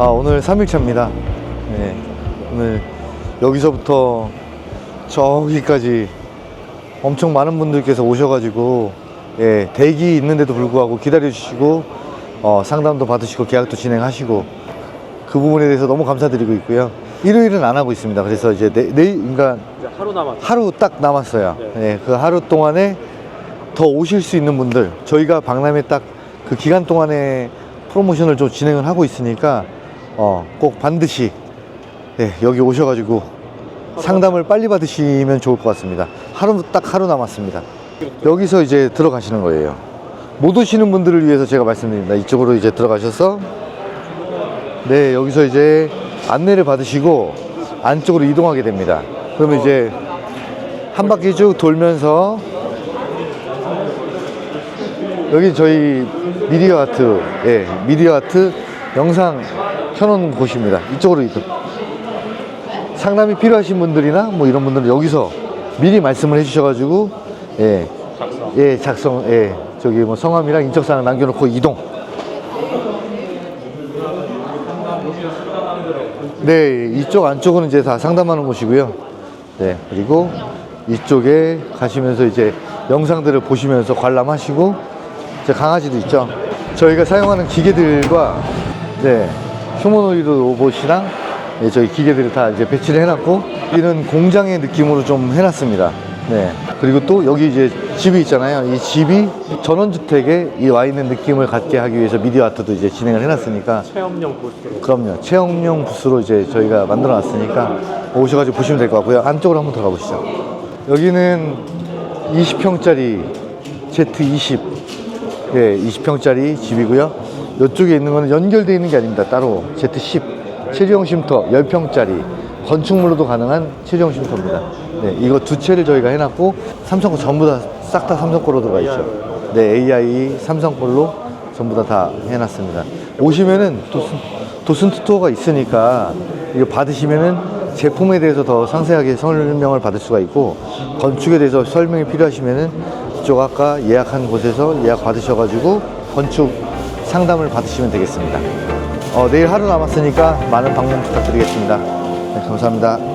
아, 오늘 3일차입니다. 네, 오늘 여기서부터 저기까지 엄청 많은 분들께서 오셔가지고, 예, 대기 있는데도 불구하고 기다려주시고, 어, 상담도 받으시고, 계약도 진행하시고, 그 부분에 대해서 너무 감사드리고 있고요. 일요일은 안 하고 있습니다. 그래서 이제 내, 내일, 그러니까 하루 남았죠. 하루 딱 남았어요. 네. 네, 그 하루 동안에 더 오실 수 있는 분들, 저희가 박람회 딱 그 기간 동안에 프로모션을 좀 진행을 하고 있으니까, 어, 꼭 반드시, 네, 여기 오셔가지고 상담을 빨리 받으시면 좋을 것 같습니다. 하루, 딱 하루 남았습니다. 여기서 이제 들어가시는 거예요. 못 오시는 분들을 위해서 제가 말씀드립니다. 이쪽으로 이제 들어가셔서, 네, 여기서 이제 안내를 받으시고 안쪽으로 이동하게 됩니다. 그러면 이제 한 바퀴 쭉 돌면서 여기 저희 미디어 아트, 예, 미디어 아트 영상 켜놓은 곳입니다. 이쪽으로 이동. 상담이 필요하신 분들이나 뭐 이런 분들은 여기서 미리 말씀을 해주셔가지고, 예, 작성. 예, 작성, 예, 저기 뭐 성함이랑 인적사항 남겨놓고 이동. 네, 이쪽 안쪽은 이제 다 상담하는 곳이고요. 네, 그리고 이쪽에 가시면서 이제 영상들을 보시면서 관람하시고, 제 강아지도 있죠. 저희가 사용하는 기계들과, 네, 휴머노이드 로봇이랑, 예, 저희 기계들을 다 이제 배치를 해놨고, 이런 공장의 느낌으로 좀 해놨습니다. 네. 그리고 또 여기 이제 집이 있잖아요. 이 집이 전원주택에 이 와 있는 느낌을 갖게 하기 위해서 미디어 아트도 이제 진행을 해놨으니까, 체험용 부스로. 그럼요. 체험용 부스로 이제 저희가 만들어 놨으니까 오셔가지고 보시면 될 것 같고요. 안쪽으로 한번 들어가 보시죠. 여기는 20평짜리 Z20. 예, 20평짜리 집이고요. 이쪽에 있는 거는 연결되어 있는 게 아닙니다. 따로 Z10. 체리형 쉼터 10평짜리. 건축물로도 가능한 체리형 쉼터입니다. 네, 이거 두 채를 저희가 해놨고, 삼성 거 전부 다 싹 다 삼성 거로 들어가 있죠. 네, AI 삼성 걸로 전부 다 다 해놨습니다. 오시면은 도슨, 도슨트 투어가 있으니까 이거 받으시면은 제품에 대해서 더 상세하게 설명을 받을 수가 있고 건축에 대해서 설명이 필요하시면은 이쪽 아까 예약한 곳에서 예약 받으셔가지고 건축 상담을 받으시면 되겠습니다. 어, 내일 하루 남았으니까 많은 방문 부탁드리겠습니다. 네, 감사합니다.